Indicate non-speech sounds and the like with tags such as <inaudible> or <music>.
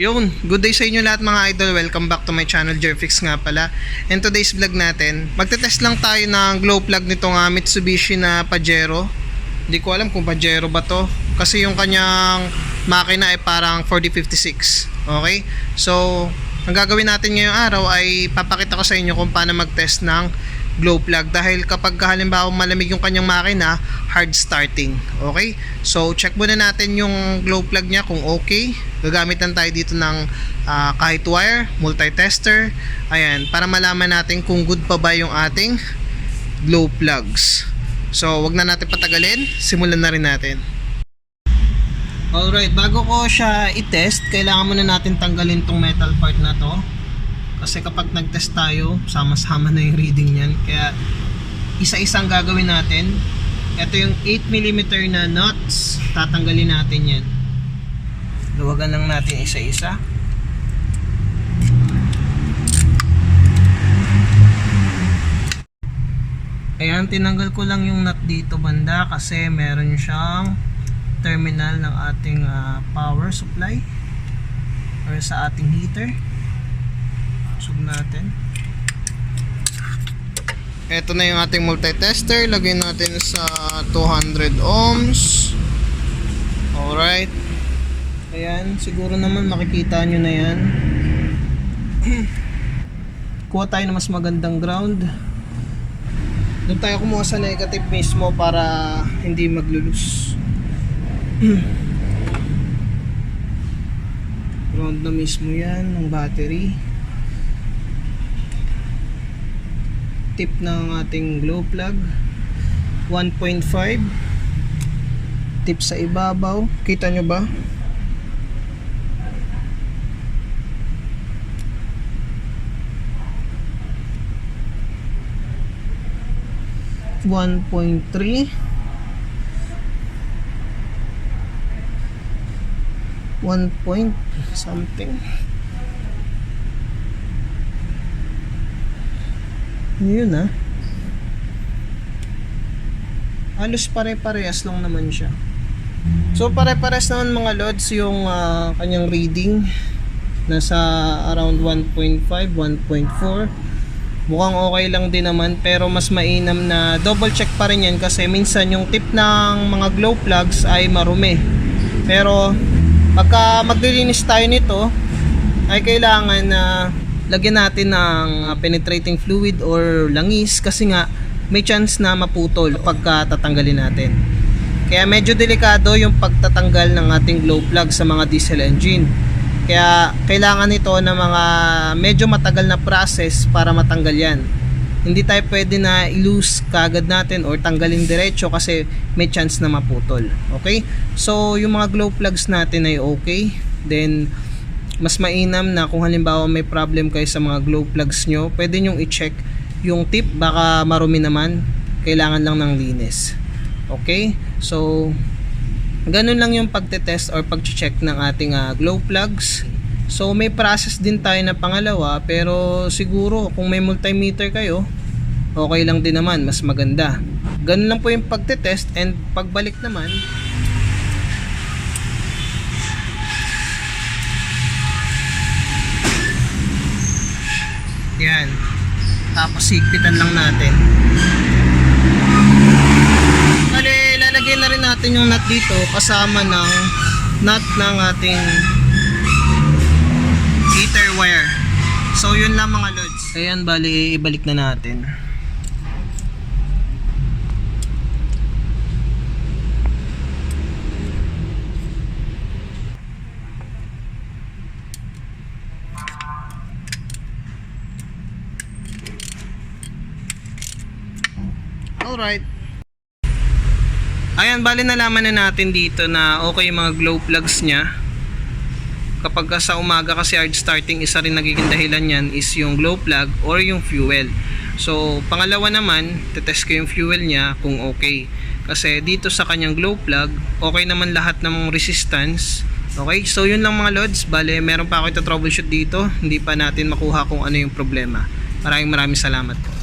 Yun, good day sa inyo lahat mga idol. Welcome back to my channel, Jerfix nga pala. And today's vlog natin, magte-test lang tayo ng glow plug nitong uh, Mitsubishi na Pajero. Hindi ko alam kung Pajero ba to. Kasi yung kanyang makina ay parang 4056. Okay? So, ang gagawin natin ngayong araw ay papakita ko sa inyo kung paano mag-test ng glow plug dahil kapag halimbawa malamig yung kanyang makina, hard starting. Okay? So, check muna natin yung glow plug niya kung okay. Gagamit lang tayo dito ng ah, kahit wire, multi-tester. Ayan, para malaman natin kung good pa ba yung ating glow plugs. So, wag na natin patagalin. Simulan na rin natin. Alright, bago ko siya i-test, kailangan muna natin tanggalin tong metal part na to. Kasi kapag nag-test tayo, sama-sama na yung reading niyan. Kaya isa-isang gagawin natin. Ito yung 8mm na nuts. Tatanggalin natin yan. Luwagan lang natin isa-isa. Ayan, tinanggal ko lang yung nut dito banda kasi meron siyang terminal ng ating ah, power supply or sa ating heater. Sub natin. Ito na yung ating multi-tester. Lagay natin sa 200 ohms. Alright. Ayan, siguro naman makikita nyo na yan. <clears throat> Kuha tayo ng mas magandang ground. Doon tayo kumuha sa negative mismo para hindi maglulus. <clears throat> Ground na mismo yan ng battery. Tip ng ating glow plug. 1.5. Tip sa ibabaw. Kita nyo ba? One point three. One point something. Yun ah. Halos pare-parehas lang naman siya. So pare-parehas naman mga lods yung ah, kanyang reading. Nasa around 1.5, 1.4. Mukhang okay lang din naman pero mas mainam na double check pa rin yan kasi minsan yung tip ng mga glow plugs ay marumi. Pero pagka maglilinis tayo nito ay kailangan na lagyan natin ng uh, penetrating fluid or langis kasi nga may chance na maputol pagka tatanggalin natin. Kaya medyo delikado yung pagtatanggal ng ating glow plug sa mga diesel engine. Kaya kailangan ito ng mga medyo matagal na process para matanggal yan. Hindi tayo pwede na i-loose kagad natin or tanggalin diretso kasi may chance na maputol. Okay? So, yung mga glow plugs natin ay okay. Then, mas mainam na kung halimbawa may problem kayo sa mga glow plugs nyo, pwede nyong i-check yung tip, baka marumi naman, kailangan lang ng linis. Okay? So, ganun lang yung pagte-test or pag-check ng ating ah, glow plugs. So, may process din tayo na pangalawa, pero siguro kung may multimeter kayo, okay lang din naman, mas maganda. Ganun lang po yung pagte-test and pagbalik naman, Yan. Tapos higpitan lang natin. Bale, lalagay na rin natin yung nut dito kasama ng nut ng ating heater wire. So, yun lang mga lods. Ayan, bali, ibalik na natin. Alright. Ayan, bali nalaman na natin dito na okay yung mga glow plugs niya. Kapag ka sa umaga kasi hard starting, isa rin nagiging dahilan yan is yung glow plug or yung fuel. So, pangalawa naman, tetest ko yung fuel niya kung okay. Kasi dito sa kanyang glow plug, okay naman lahat ng resistance. Okay, so yun lang mga lods. Bale, meron pa ako ito troubleshoot dito. Hindi pa natin makuha kung ano yung problema. Maraming maraming salamat po.